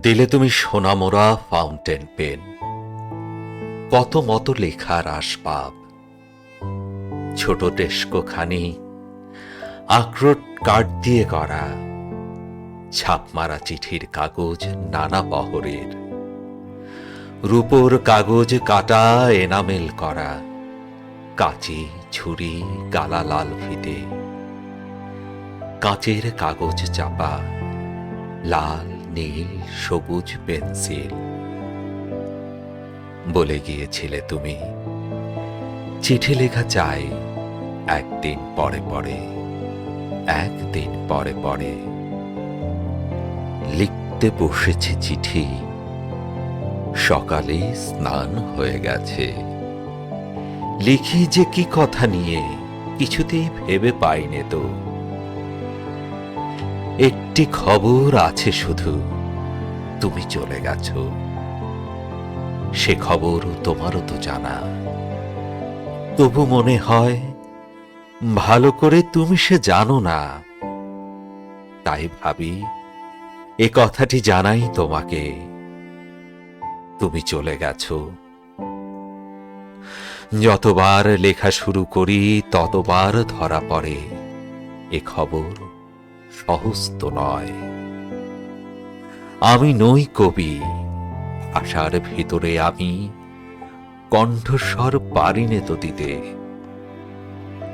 দিলে তুমি সোনামোরা fountain pen. কত মতো লেখার আসবাব। ছোট ডেস্কোখানি আখরোট কাঠ দিয়ে করা ছাপ মারা চিঠির কাগজ নানা বহরের। রূপোর কাগজ কাটা, এনামেল করা, কাঁচি, ছুরি, গালা লাল ফিতে। কাঁচের কাগজ চাপা, লাল নীল সবুজ পেন্সিল। বলে গিয়েছিলে তুমি। চিঠি লেখা চাই একদিন পরে পরে, একদিন পরে পরে। লিখতে বসেছে চিঠি সকালে স্নান হয়ে গেছে। লিখি যে কি কথা নিয়ে, কিছুতেই ভেবে পাইনে তো। একটি খবর আছে শুধু। তুমি চলে গেছো। সে খবর তোমারও তো জানা। তবু মনে হয়, ভালো করে তুমি সে জানো না। তাই ভাবি, এ কথাটি জানাই তোমাকে। তুমি চলে গেছো। যতবার লেখা শুরু করি, ততবার ধরা পড়ে এ খবর। সহজ তো নয়। আমি নই কবি, আশার ভিতরে আমি কণ্ঠস্বর পারিনে তো দিতে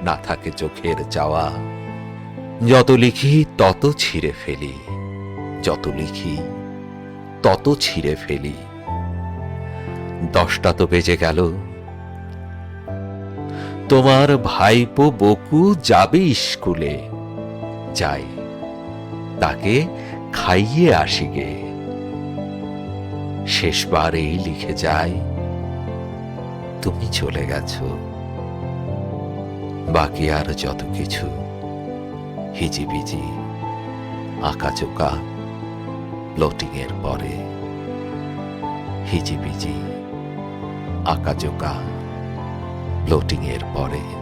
না থাকে চোখের চাওয়া, যত লিখি তত ছিঁড়ে ফেলি, যত লিখি তত ছিঁড়ে ফেলি। দশটা তো বেজে গেল। তোমার ভাইপো বকু যাবে স্কুলে, যাই তাকে খাইয়ে আসি গে। শেষবার এই লিখে যাই, তুমি চলে গেছো। বাকি আর যত কিছু, হিজিবিজি, আঁকাচোকা প্লটিং এর পরে। হিজিবিজি, আঁকাচোকা প্লটিং এর পরে।